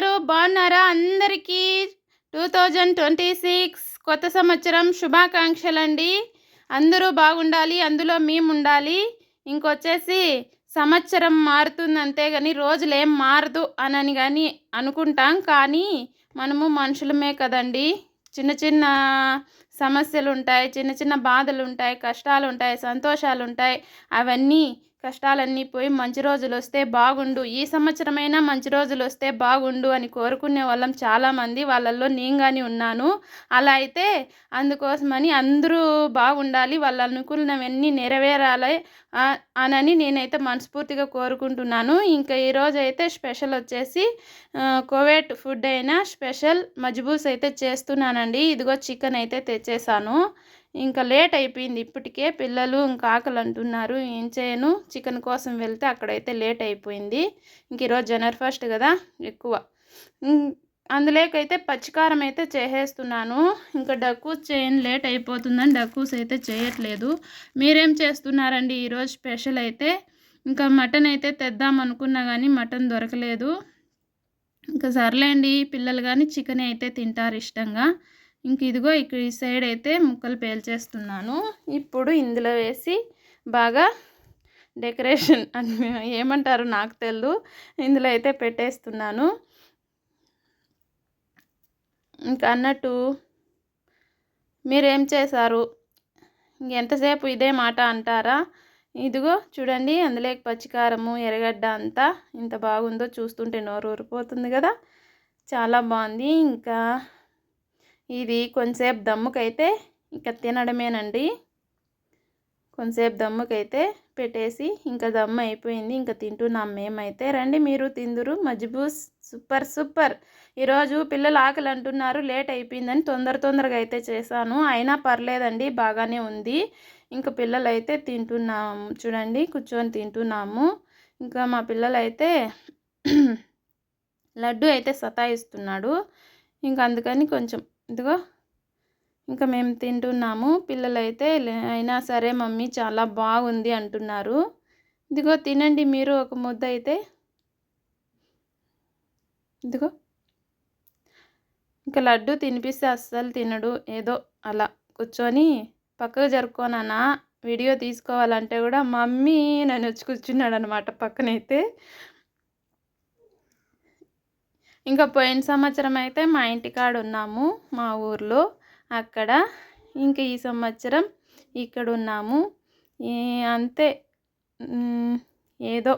ఉన్నారు బాగున్నారా? అందరికీ టూ థౌజండ్ ట్వంటీ సిక్స్ కొత్త సంవత్సరం శుభాకాంక్షలు అండి అందరూ బాగుండాలి అందులో మేము ఉండాలి ఇంకొచ్చేసి సంవత్సరం మారుతుంది అంతే కానీ రోజులు ఏం మారదు అనని కానీ అనుకుంటాం. కానీ మనము మనుషులమే కదండి. చిన్న చిన్న సమస్యలు ఉంటాయి చిన్న చిన్న బాధలు ఉంటాయి కష్టాలు ఉంటాయి సంతోషాలు ఉంటాయి అవన్నీ కష్టాలన్నీ పోయి మంచి రోజులు వస్తే బాగుండు. ఈ సంవత్సరమైనా మంచి రోజులు వస్తే బాగుండు అని కోరుకునే వాళ్ళం చాలామంది. వాళ్ళల్లో నేను కానీ ఉన్నాను. అలా అయితే అందుకోసమని అందరూ బాగుండాలి. వాళ్ళు అనుకున్నవన్నీ నెరవేరాలి అనని నేనైతే మనస్ఫూర్తిగా కోరుకుంటున్నాను. ఇంకా ఈరోజు అయితే స్పెషల్ వచ్చేసి కోవేట్ ఫుడ్ అయినా స్పెషల్ మజ్బూస్ అయితే చేస్తున్నానండి. ఇదిగో చికెన్ అయితే తెచ్చేసాను. ఇంకా లేట్ అయిపోయింది. ఇప్పటికే పిల్లలు ఇంకా ఆకలి అంటున్నారు. ఏం చేయను? చికెన్ కోసం వెళ్తే అక్కడైతే లేట్ అయిపోయింది. ఇంక ఈరోజు జనవరి ఫస్ట్ కదా? ఎక్కువ. అందులోకైతే పచ్చికారం అయితే చేసేస్తున్నాను. ఇంకా డక్కూస్ చేయని లేట్ అయిపోతుందని డక్కూస్ అయితే చేయట్లేదు. మీరేం చేస్తున్నారండి ఈరోజు స్పెషల్ అయితే? ఇంకా మటన్ అయితే తెద్దాం అనుకున్నా కానీ మటన్ దొరకలేదు. ఇంకా సర్లేండి పిల్లలు కానీ చికెన్ అయితే తింటారు ఇష్టంగా. ఇంక ఇదిగో ఇక్కడ ఈ సైడ్ అయితే ముక్కలు పేల్చేస్తున్నాను. ఇప్పుడు ఇందులో వేసి బాగా డెకరేషన్ అని ఏమంటారు నాకు తెలియదు ఇందులో అయితే పెట్టేస్తున్నాను. ఇంకా అన్నట్టు మీరేం చేశారు? ఎంతసేపు ఇదే మాట అంటారా? ఇదిగో చూడండి అందులో పచ్చికారము ఎర్రగడ్డ అంతా ఇంత బాగుందో చూస్తుంటే నోరు ఊరిపోతుంది కదా. చాలా బాగుంది. ఇంకా ఇది కొంతసేపు దమ్ముకైతే ఇంకా తినడమేనండి. కొంతసేపు దమ్ముకైతే పెట్టేసి ఇంకా దమ్ము అయిపోయింది. ఇంకా తింటున్నాం మేమైతే. రండి మీరు తిందురు. మజ్బూస్ సూపర్ సూపర్. ఈరోజు పిల్లలు ఆకలి అంటున్నారు. లేట్ అయిపోయిందని తొందర తొందరగా అయితే చేశాను. అయినా పర్లేదండి. బాగానే ఉంది. ఇంకా పిల్లలు అయితే తింటున్నాము చూడండి కూర్చొని తింటున్నాము. ఇంకా మా పిల్లలైతే లడ్డు అయితే సతాయిస్తున్నాడు. ఇంకా అందుకని కొంచెం ఇదిగో. ఇంకా మేము తింటున్నాము. పిల్లలైతే అయినా సరే మమ్మీ చాలా బాగుంది అంటున్నారు. ఇదిగో తినండి మీరు ఒక ముద్ద అయితే. ఇదిగో. ఇంకా లడ్డు తినిపిస్తే అస్సలు తినడు. ఏదో అలా కూర్చొని పక్కకు జరుపుకోనన్నా వీడియో తీసుకోవాలంటే కూడా మమ్మీ నన్ను వచ్చి కూర్చున్నాడు అనమాట పక్కనైతే. ఇంకా పోయిన సంవత్సరం అయితే మా ఇంటికాడ ఉన్నాము మా ఊర్లో. అక్కడ ఇంకా ఈ సంవత్సరం ఇక్కడ ఉన్నాము. అంతే. ఏదో.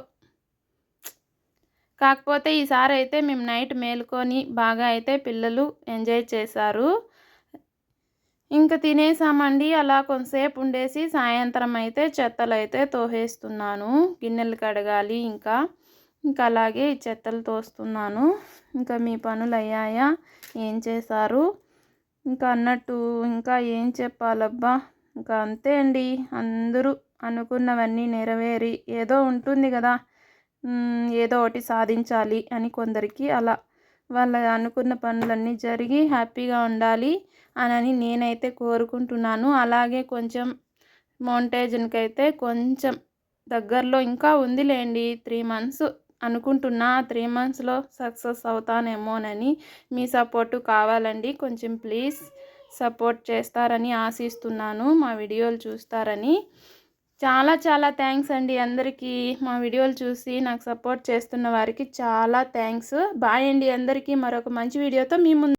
కాకపోతే ఈసారి అయితే మేము నైట్ మేలుకొని బాగా అయితే పిల్లలు ఎంజాయ్ చేశారు. ఇంకా తినేసామండి. అలా కొంతసేపు ఉండేసి సాయంత్రం అయితే చెత్తలు అయితే తోహేస్తున్నాను. గిన్నెలు కడగాలి ఇంకా. ఇంకా అలాగే ఈ చెత్తలు తోస్తున్నాను. ఇంకా మీ పనులు అయ్యాయా ఏం చేశారు? ఇంకా అన్నట్టు ఇంకా ఏం చెప్పాలబ్బా? ఇంకా అంతే అండి. అందరూ అనుకున్నవన్నీ నెరవేరి ఏదో ఉంటుంది కదా. ఏదో ఒకటి సాధించాలి అని కొందరికి అలా వాళ్ళ అనుకున్న పనులన్నీ జరిగి హ్యాపీగా ఉండాలి అని నేనైతే కోరుకుంటున్నాను. అలాగే కొంచెం మౌంటేజన్కి అయితే కొంచెం దగ్గరలో ఇంకా ఉందిలేండి. త్రీ మంత్స్ అనుకుంటున్నా త్రీ మంత్స్లో సక్సెస్ అవుతానేమోనని మీ సపోర్టు కావాలండి. కొంచెం ప్లీజ్ సపోర్ట్ చేస్తారని ఆశిస్తున్నాను. మా వీడియోలు చూస్తారని. చాలా చాలా థ్యాంక్స్ అండి అందరికీ. మా వీడియోలు చూసి నాకు సపోర్ట్ చేస్తున్న వారికి చాలా థ్యాంక్స్ బాయ్ అండి అందరికీ. మరొక మంచి వీడియోతో మీ ముందు